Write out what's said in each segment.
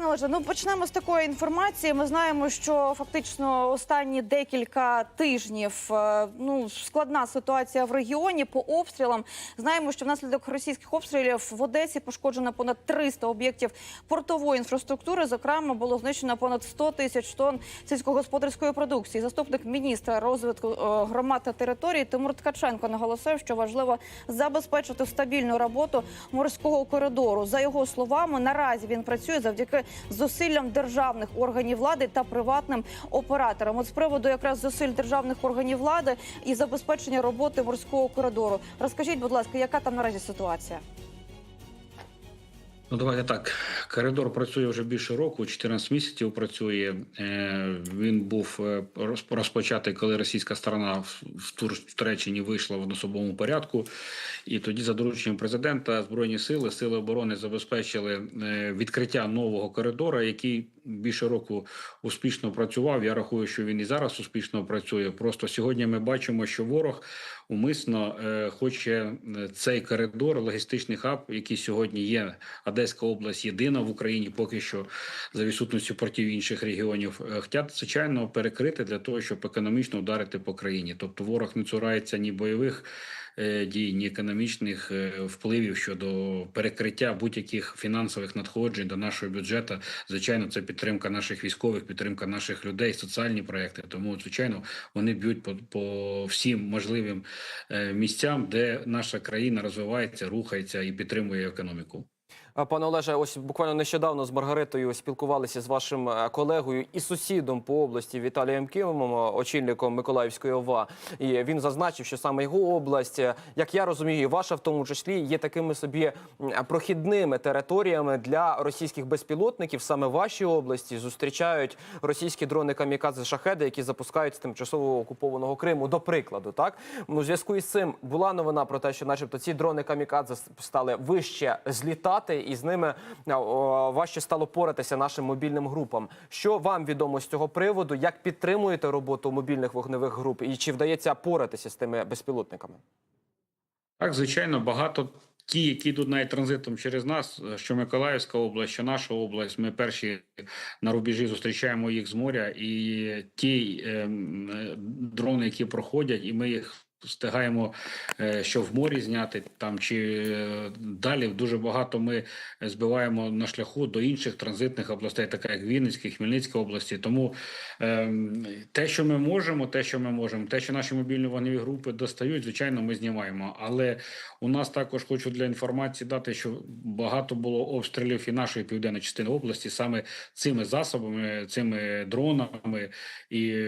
Пане Олеже, ну почнемо з такої інформації. Ми знаємо, що фактично останні декілька тижнів е, ну складна ситуація в регіоні по обстрілам. Знаємо, що внаслідок російських обстрілів в Одесі пошкоджено понад 300 об'єктів портової інфраструктури. Зокрема, було знищено понад 100 тисяч тонн сільськогосподарської продукції. Заступник міністра розвитку е, громад та територій Тимур Ткаченко наголосив, що важливо забезпечити стабільну роботу морського коридору. За його словами, наразі він працює завдяки зусиллям державних органів влади та приватним операторам. От з приводу якраз зусиль державних органів влади і забезпечення роботи морського коридору. Розкажіть, будь ласка, яка там наразі ситуація? Ну, давайте так. Коридор працює вже більше року, 14 місяців працює. Е, Він був е, розпочатий, коли російська сторона в- Туреччині вийшла в одноособовому порядку. І тоді, за дорученням президента, збройні сили, сили оборони забезпечили е, відкриття нового коридора, який більше року успішно працював. Я рахую, що він і зараз успішно працює. Просто сьогодні ми бачимо, що ворог умисно е, хоче е, цей коридор, логістичний хаб, який сьогодні є. Одеська область єдина в Україні, поки що за відсутністю портів інших регіонів, е, хотять звичайно перекрити для того, щоб економічно вдарити по країні. Тобто ворог не цурається ні бойових дій, ні економічних е, впливів щодо перекриття будь-яких фінансових надходжень до нашого бюджету. Звичайно, це підтримка наших військових, підтримка наших людей, соціальні проекти. Тому, звичайно, вони б'ють по, по всім можливим е, місцям, де наша країна розвивається, рухається і підтримує економіку. А, Пане Олеже, ось буквально нещодавно з Маргаритою спілкувалися з вашим е, колегою і сусідом по області Віталієм Кимом, очільником Миколаївської ОВА. І він зазначив, що саме його область, е, як я розумію, ваша в тому числі є такими собі прохідними територіями для російських безпілотників. Саме в вашій області зустрічають російські дрони камікадзе шахеди, які запускають з тимчасово окупованого Криму. До прикладу, так ну зв'язку із цим була новина про те, що, начебто, ці дрони камікадзе стали вище злітати, і з ними важче стало поратися нашим мобільним групам. Що вам відомо з цього приводу? Як підтримуєте роботу мобільних вогневих груп, і чи вдається поратися з тими безпілотниками? Так, звичайно, багато ті, які йдуть навіть транзитом через нас, що Миколаївська область, що наша область, ми перші на рубежі зустрічаємо їх з моря, і ті ем, е, дрони, які проходять, і ми їх. Встигаємо, е, що в морі зняти там чи е, далі дуже багато ми збиваємо на шляху до інших транзитних областей, така як Вінницька, Хмельницька області. Тому ем, те, що ми можемо, те, що ми можемо, те, що наші мобільні вогневі групи достають, звичайно, ми знімаємо. Але у нас також хочу для інформації дати, що багато було обстрілів і нашої південної частини області саме цими засобами, цими дронами. І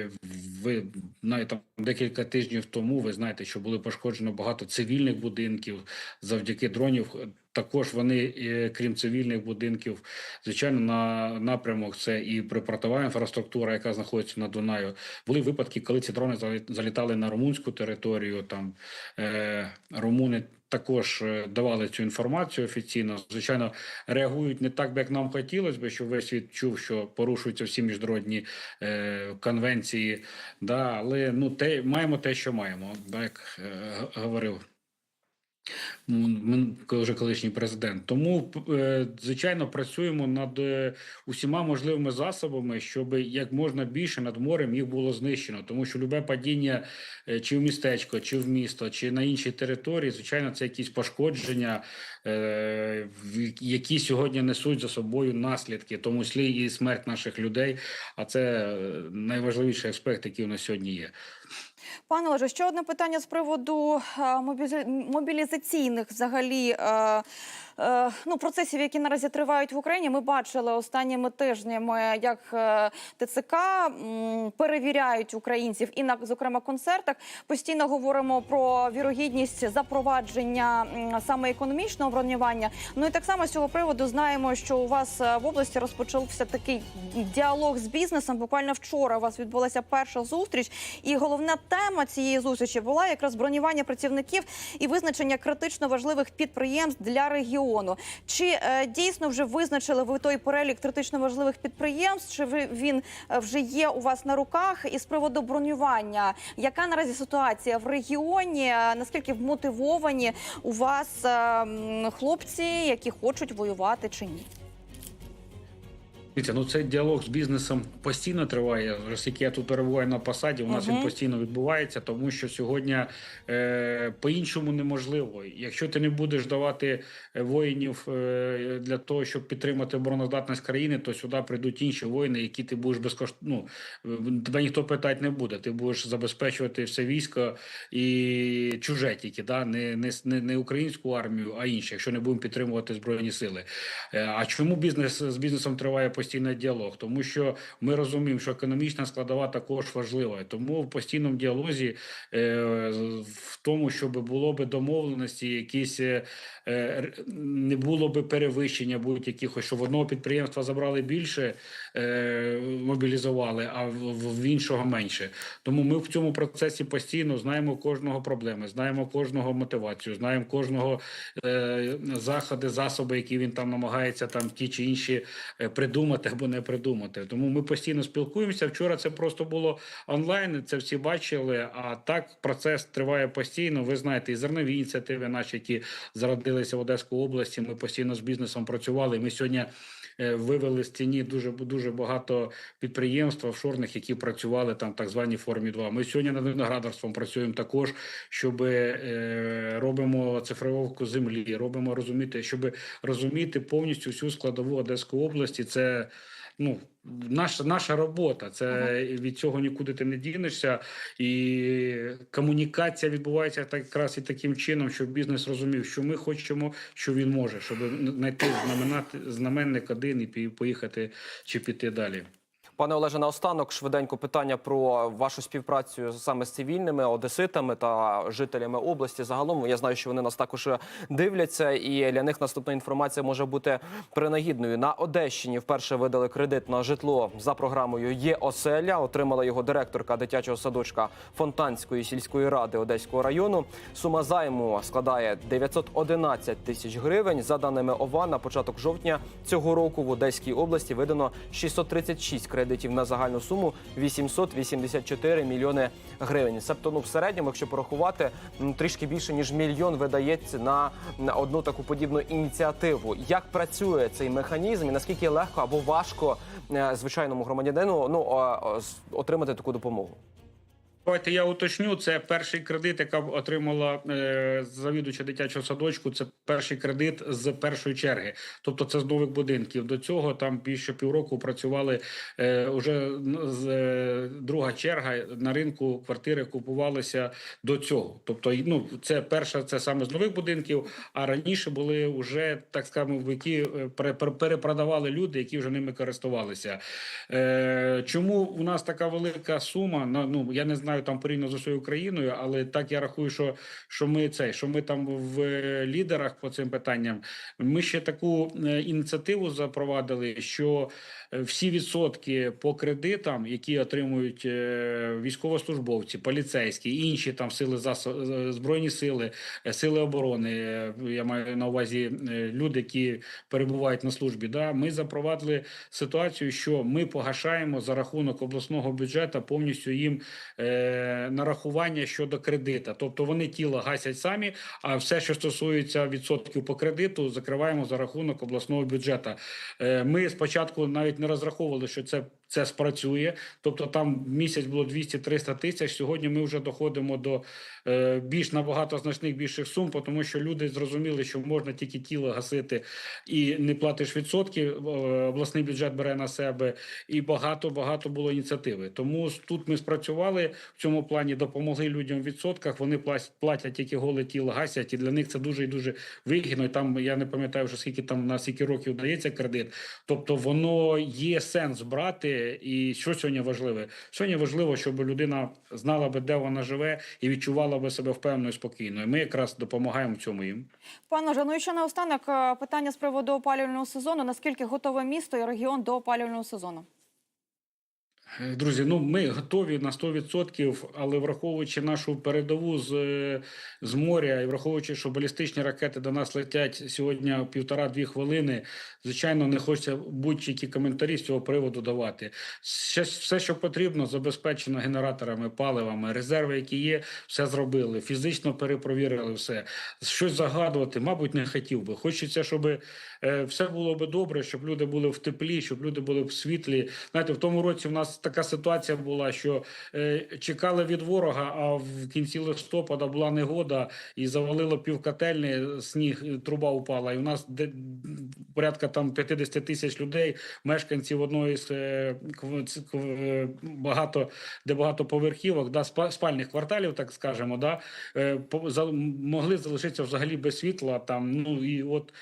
ви навіть там декілька тижнів тому ви знаєте, що було пошкоджено багато цивільних будинків завдяки дронів. Також вони, е, крім цивільних будинків, звичайно, на напрямок це і припортова інфраструктура, яка знаходиться на Дунаю. Були випадки, коли ці дрони залі- залітали на румунську територію. Там е, румуни також е, давали цю інформацію офіційно. Звичайно, реагують не так, як нам хотілося би, щоб весь світ чув, що порушуються всі міжнародні е, конвенції. Да, але ну те маємо те, що маємо, так як е, говорив. М, вже колишній президент. Тому, е, звичайно, працюємо над е, усіма можливими засобами, щоб як можна більше над морем їх було знищено. Тому що любе падіння е, чи в містечко, чи в місто, чи на іншій території, звичайно, це якісь пошкодження, які сьогодні несуть за собою наслідки, тому числі і смерть наших людей. А це найважливіший аспект, який у нас сьогодні є. Пане Олеже, ще одне питання з приводу е, мобілізаційних взагалі. Е, Ну, процесів, які наразі тривають в Україні, ми бачили останніми тижнями, як е, ТЦК перевіряють українців і на зокрема концертах. Постійно говоримо про вірогідність запровадження саме економічного бронювання. Ну і так само з цього приводу знаємо, що у вас е, в області розпочався такий діалог з бізнесом. Буквально вчора у вас відбулася перша зустріч, і головна тема цієї зустрічі була якраз бронювання працівників і визначення критично важливих підприємств для регіону. Чи е, дійсно вже визначили ви той перелік критично важливих підприємств? Чи ви він е, вже є у вас на руках? І з приводу бронювання, яка наразі ситуація в регіоні? Е, Наскільки вмотивовані у вас е, хлопці, які хочуть воювати чи ні? Дивіться, ну цей діалог з бізнесом постійно триває. Оскільки я тут перебуваю на посаді, у нас Мгм. він постійно відбувається, тому що сьогодні е, по-іншому неможливо. Якщо ти не будеш давати е, воїнів е, для того, щоб підтримати обороноздатність країни, то сюди прийдуть інші воїни, які ти будеш безкоштовно. Ну, тебе ніхто питати не буде. Ти будеш забезпечувати все військо і чуже тільки, да? не, не, не, українську армію, а інші, якщо не будемо підтримувати збройні сили. Е, А чому бізнес з бізнесом триває постійний діалог? Тому що ми розуміємо, що економічна складова також важлива. Тому в постійному діалозі е, в тому, щоб було би домовленості, якісь е, е, не було би перевищення будь-якихось, що в одного підприємства забрали більше, е, мобілізували, а в, іншого менше. Тому ми в цьому процесі постійно знаємо кожного проблеми, знаємо кожного мотивацію, знаємо кожного заходи, засоби, які він там намагається там ті чи інші придумати або не придумати. Тому ми постійно спілкуємося. Вчора це просто було онлайн, це всі бачили. А так процес триває постійно. Ви знаєте, і зернові ініціативи, наші, які зародилися в Одеській області. Ми постійно з бізнесом працювали. Ми сьогодні. е, Вивели з тіні дуже дуже багато підприємств офшорних, які працювали там так званій формі 2 Ми сьогодні над виноградарством працюємо також, щоб е, робимо цифровку землі, робимо розуміти, щоб розуміти повністю всю складову Одеської області. Це ну наша наша робота. Це від цього нікуди ти не дінешся, і комунікація відбувається так якраз і таким чином, щоб бізнес розумів, що ми хочемо, що він може, щоб знайти знаменати знаменник один і поїхати чи піти далі. Пане Олеже, наостанок швиденько питання про вашу співпрацю саме з цивільними одеситами та жителями області. Загалом я знаю, що вони нас також дивляться, і для них наступна інформація може бути принагідною. На Одещині вперше видали кредит на житло за програмою Є оселя. Отримала його директорка дитячого садочка Фонтанської сільської ради Одеського району. Сума займу складає 911 тисяч гривень. За даними ОВА, на початок жовтня цього року в Одеській області видано 636 кредитів на загальну суму 884 мільйони гривень. Себто, ну в середньому, якщо порахувати, трішки більше ніж мільйон видається на, одну таку подібну ініціативу. Як працює цей механізм і наскільки легко або важко е, звичайному громадянину ну отримати таку допомогу? Давайте я уточню. Це перший кредит, яка отримала е, завідувача дитячого садочку. Це перший кредит з першої черги. Тобто, це з нових будинків. До цього там більше півроку працювали е, уже з е, друга черга на ринку. Квартири купувалися до цього. Тобто, ну це перша, це саме з нових будинків. А раніше були вже так скажемо, які е, пере- пере- перепродавали люди, які вже ними користувалися. Е, чому у нас така велика сума? Ну я не знаю там порівняно з усією Україною, але так я рахую, що, що ми цей, що ми там в е, лідерах по цим питанням. Ми ще таку е, ініціативу запровадили, що е, всі відсотки по кредитам, які отримують е, військовослужбовці, поліцейські, інші там сили збройні сили, сили оборони. Я маю на увазі люди, які перебувають на службі. Да, ми запровадили ситуацію, що ми погашаємо за рахунок обласного бюджету повністю їм е, нарахування щодо кредита. Тобто вони тіло гасять самі, а все, що стосується відсотків по кредиту, закриваємо за рахунок обласного бюджету. Е, ми спочатку навіть не розраховували, що це. Це спрацює, тобто там місяць було 200-300 тисяч. Сьогодні ми вже доходимо до е, більш набагато значних більших сум, тому що люди зрозуміли, що можна тільки тіло гасити і не платиш відсотки. е, Обласний бюджет бере на себе, і багато багато було ініціативи. Тому тут ми спрацювали в цьому плані, допомогли людям в відсотках. Вони платять тільки голе тіло гасять, і для них це дуже і дуже вигідно. І там я не пам'ятаю вже скільки там на скільки років дається кредит. Тобто воно є сенс брати. І що сьогодні важливе? Сьогодні важливо, щоб людина знала би, де вона живе, і відчувала би себе впевнено і спокійно. І ми якраз допомагаємо цьому їм. Пане Же, ну і ще наостанок е, питання з приводу опалювального сезону. Наскільки готове місто і регіон до опалювального сезону? Е, Друзі, ну ми готові на 100%, але враховуючи нашу передову з, е, з моря і враховуючи, що балістичні ракети до нас летять сьогодні півтора-дві хвилини, звичайно, не хочеться будь-які коментарі з цього приводу давати. Все, все, що потрібно, забезпечено генераторами, паливами, резерви, які є, все зробили. Фізично перепровірили все. Щось загадувати, мабуть, не хотів би. Хочеться, щоб е, все було би добре, щоб люди були в теплі, щоб люди були в світлі. Знаєте, в тому році в нас така ситуація була, що е, чекали від ворога, а в кінці листопада була негода і завалило півкотельні, сніг, труба упала. І у нас порядка там 50 тисяч людей, мешканців одної з е, е, багато, де багато поверхівок, да, спа- спальних кварталів, так скажемо, да, е, могли залишитися взагалі без світла. Там, ну, і от,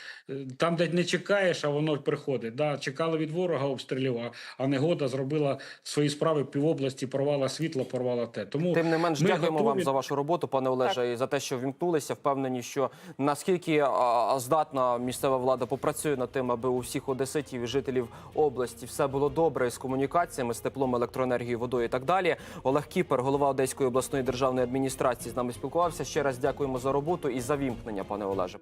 там, де не чекаєш, а воно приходить. Да, чекали від ворога обстрілів, а, негода зробила свої справи півобласті, порвала світло, порвала те. Тому Тим не менш, ми дякуємо вам за вашу роботу, пане Олеже, і за те, що вімкнулися. Впевнені, що наскільки а, здатна місцева влада попрацює над тим, аби у всіх одеситів і жителів області все було добре з комунікаціями, з теплом, електроенергією, водою і так далі. Олег Кіпер, голова Одеської обласної державної адміністрації, з нами спілкувався. Ще раз дякуємо за роботу і за вімкнення, пане Олеже.